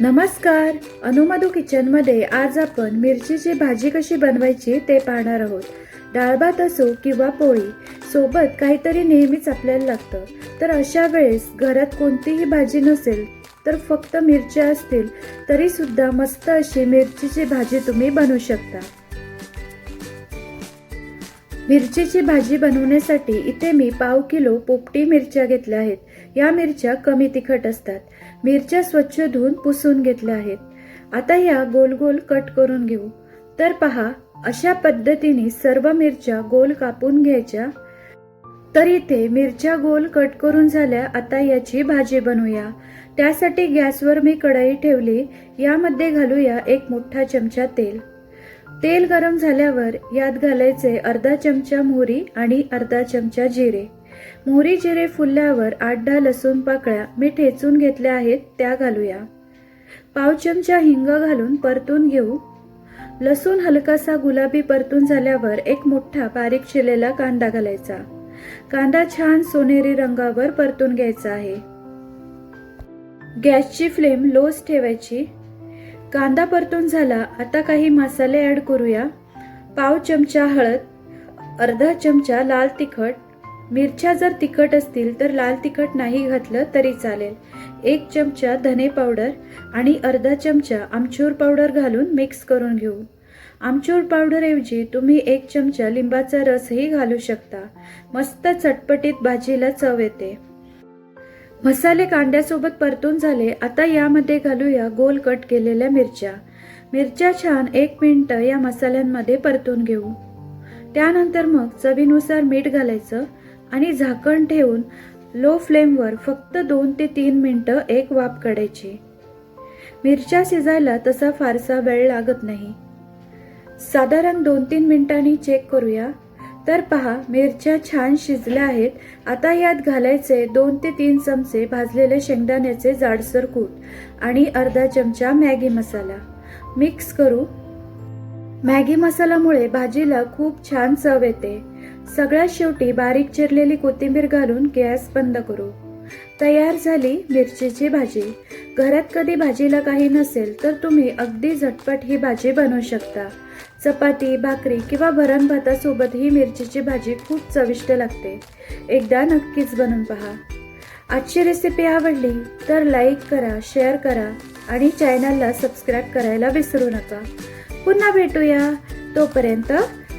नमस्कार. अनुमधू किचनमध्ये आज आपण मिरचीची भाजी कशी बनवायची ते पाहणार आहोत. डाळ भात असो किंवा पोळी सोबत काहीतरी नेहमीच आपल्याला लागतं. तर अशा वेळेस घरात कोणतीही भाजी नसेल तर फक्त मिरच्या असतील तरी सुद्धा मस्त अशी मिरचीची भाजी तुम्ही बनवू शकता. मिरचीची भाजी बनवण्यासाठी इथे मी पाव किलो पोपटी मिरच्या घेतल्या आहेत. या मिरच्या कमी तिखट असतात. मिरच्या स्वच्छ धुवून पुसून घेतल्या आहेत. आता या गोल गोल कट करून घेऊ. तर पहा अशा पद्धतीने सर्व मिरच्या गोल कापून घ्यायच्या. तर इथे मिरच्या गोल कट करून झाल्या आता याची भाजी बनवूया. त्यासाठी गॅसवर मी कढई ठेवली यामध्ये घालूया एक मोठा चमचा तेल. तेल गरम झाल्यावर यात घालायचे अर्धा चमचा मोहरी आणि अर्धा चमचा जिरे. मोहरी जिरे फुलल्यावर आठ दहा लसूण पाकळ्या मी ठेचून घेतल्या आहेत त्या घालूया. पाव चमचा हिंग घालून परतून घेऊ. लसूण हलकासा गुलाबी परतून झाल्यावर एक मोठा बारीक चिरलेला कांदा घालायचा. कांदा छान सोनेरी रंगावर परतून घ्यायचा आहे. गॅसची फ्लेम लोच ठेवायची. कांदा परतून झाला आता काही मसाले ऍड करूया. पाव चमचा हळद अर्धा चमचा लाल तिखट मिरच्या जर तिखट असतील तर लाल तिखट नाही घातलं तरी चालेल. एक चमचा धने पावडर आणि अर्धा चमचा आमचूर पावडर घालून मिक्स करून घेऊ. आमचूर पावडरऐवजी तुम्ही एक चमचा लिंबाचा रसही घालू शकता. मस्त चटपटीत भाजीला चव येते. मसाले कांद्यासोबत परतून झाले आता यामध्ये घालूया गोल कट केलेल्या मिरच्या. मिरच्या छान एक मिनटं या मसाल्यांमध्ये परतून घेऊ. त्यानंतर मग चवीनुसार मीठ घालायचं. आणि झाकण ठेवून लो फ्लेमवर फक्त दोन ते तीन मिनटं एक वाफ काढायची. मिरच्या शिजायला तसा फारसा वेळ लागत नाही. साधारण दोन तीन मिनिटांनी चेक करूया. तर पहा मिरच्या छान शिजल्या आहेत. आता यात घालायचे दोन ते तीन चमचे भाजलेले शेंगदाण्याचे जाडसर कूट आणि अर्धा चमचा मॅगी मसाला. मिक्स करू. मॅगी मसाल्यामुळे भाजीला खूप छान चव येते. सगळ्यात शेवटी बारीक चिरलेली कोथिंबीर घालून गॅस बंद करू. तयार झाली मिरचीची भाजी. घरात कधी भाजीला काही नसेल तर तुम्ही अगदी झटपट ही भाजी बनवू शकता. चपाती भाकरी किंवा भरण भातासोबत ही मिरचीची भाजी खूप चविष्ट लागते. एकदा नक्कीच बनवून पहा. आजची रेसिपी आवडली तर लाईक करा शेअर करा आणि चॅनलला सबस्क्राईब करायला विसरू नका. पुन्हा भेटूया. तोपर्यंत